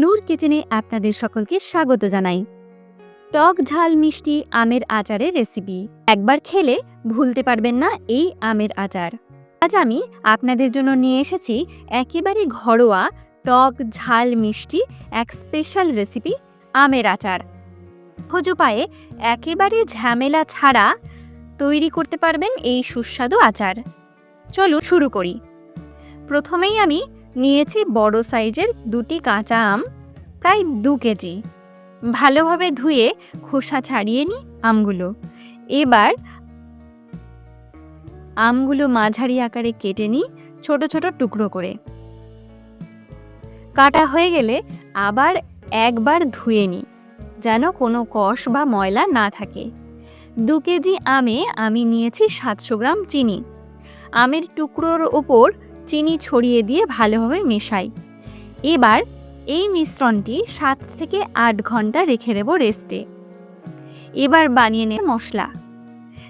নূর কিচেনে আপনাদের সকলকে স্বাগত জানাই। টক ঝাল মিষ্টি আমের আচারের রেসিপি। একবার খেলে ভুলতে পারবেন না এই আমের আচার। আজ আমি আপনাদের জন্য নিয়ে এসেছি একেবারে ঘরোয়া টক ঝাল মিষ্টি এক স্পেশাল রেসিপি আমের আচার। খোঁজো পায়ে একেবারে ঝামেলা ছাড়া তৈরি করতে পারবেন এই সুস্বাদু আচার। চলুন শুরু করি। প্রথমেই আমি নিয়েছি বড় সাইজের দুটি কাঁচা আম, প্রায় দু কেজি। ভালোভাবে ধুয়ে খোসা ছাড়িয়ে নিই আমগুলো। এবার আমগুলো মাঝারি আকারে কেটে নিই ছোট ছোট টুকরো করে। কাটা হয়ে গেলে আবার একবার ধুয়ে নিই যেন কোনো কষ বা ময়লা না থাকে। দু কেজি আমে আমি নিয়েছি সাতশো গ্রাম চিনি। আমের টুকরোর ওপর চিনি ছড়িয়ে দিয়ে ভালোভাবে মেশাই। এবার এই মিশ্রণটি সাত থেকে আট ঘণ্টা রেখে দেব রেস্টে। এবার বানিয়ে নে মশলা।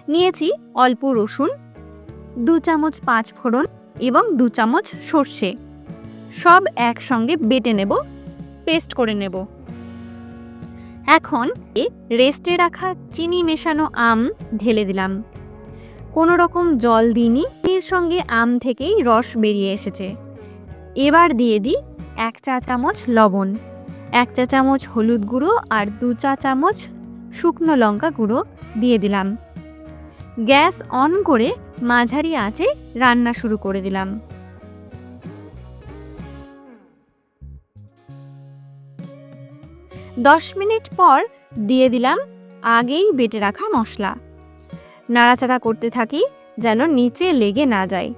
নিয়েছি অল্প রসুন, দু চামচ পাঁচ ফোড়ন এবং দু চামচ সর্ষে। সব একসঙ্গে বেটে নেব, পেস্ট করে নেব। এখন এ রেস্টে রাখা চিনি মেশানো আম ঢেলে দিলাম। কোনো রকম জল দিইনি। এর সঙ্গে আম থেকেই রস বেরিয়ে এসেছে। এবার দিয়ে দিই এক চা চামচ লবণ, এক চা চামচ হলুদ গুঁড়ো আর দু চা চামচ শুকনো লঙ্কা গুঁড়ো দিয়ে দিলাম। গ্যাস অন করে মাঝারি আঁচে রান্না শুরু করে দিলাম। দশ মিনিট পর দিয়ে দিলাম আগেই বেটে রাখা মশলা। নাড়াচাড়া করতে থাকি যেন নিচে লেগে না যায়।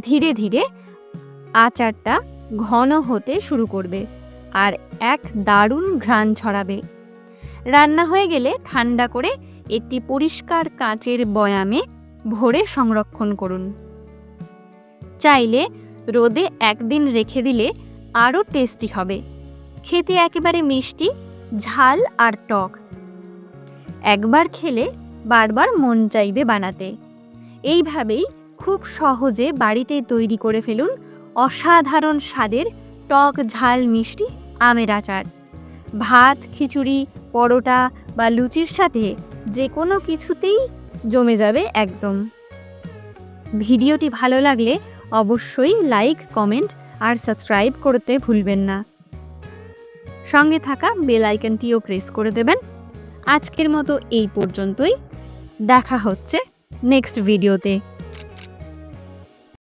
ধীরে ধীরে আচারটা ঘন হতে শুরু করবে আর এক দারুণ ঘ্রাণ ছড়াবে। রান্না হয়ে গেলে ঠান্ডা করে একটি পরিষ্কার কাঁচের বয়ামে ভরে সংরক্ষণ করুন। চাইলে রোদে একদিন রেখে দিলে আরও টেস্টি হবে। খেতে একেবারে মিষ্টি, ঝাল আর টক। একবার খেলে বারবার মন চাইবে বানাতে। এইভাবেই খুব সহজে বাড়িতে তৈরি করে ফেলুন অসাধারণ স্বাদের টক ঝাল মিষ্টি আমের আচার। ভাত, খিচুড়ি, পরোটা বা লুচির সাথে যে কোনো কিছুতেই জমে যাবে একদম। ভিডিওটি ভালো লাগলে অবশ্যই লাইক, কমেন্ট আর সাবস্ক্রাইব করতে ভুলবেন না। সঙ্গে থাকা বেল আইকনটিও প্রেস করে দেবেন। আজকের মতো এই পর্যন্তই। দেখা হচ্ছে નેક્સ્ટ વિડીયો તે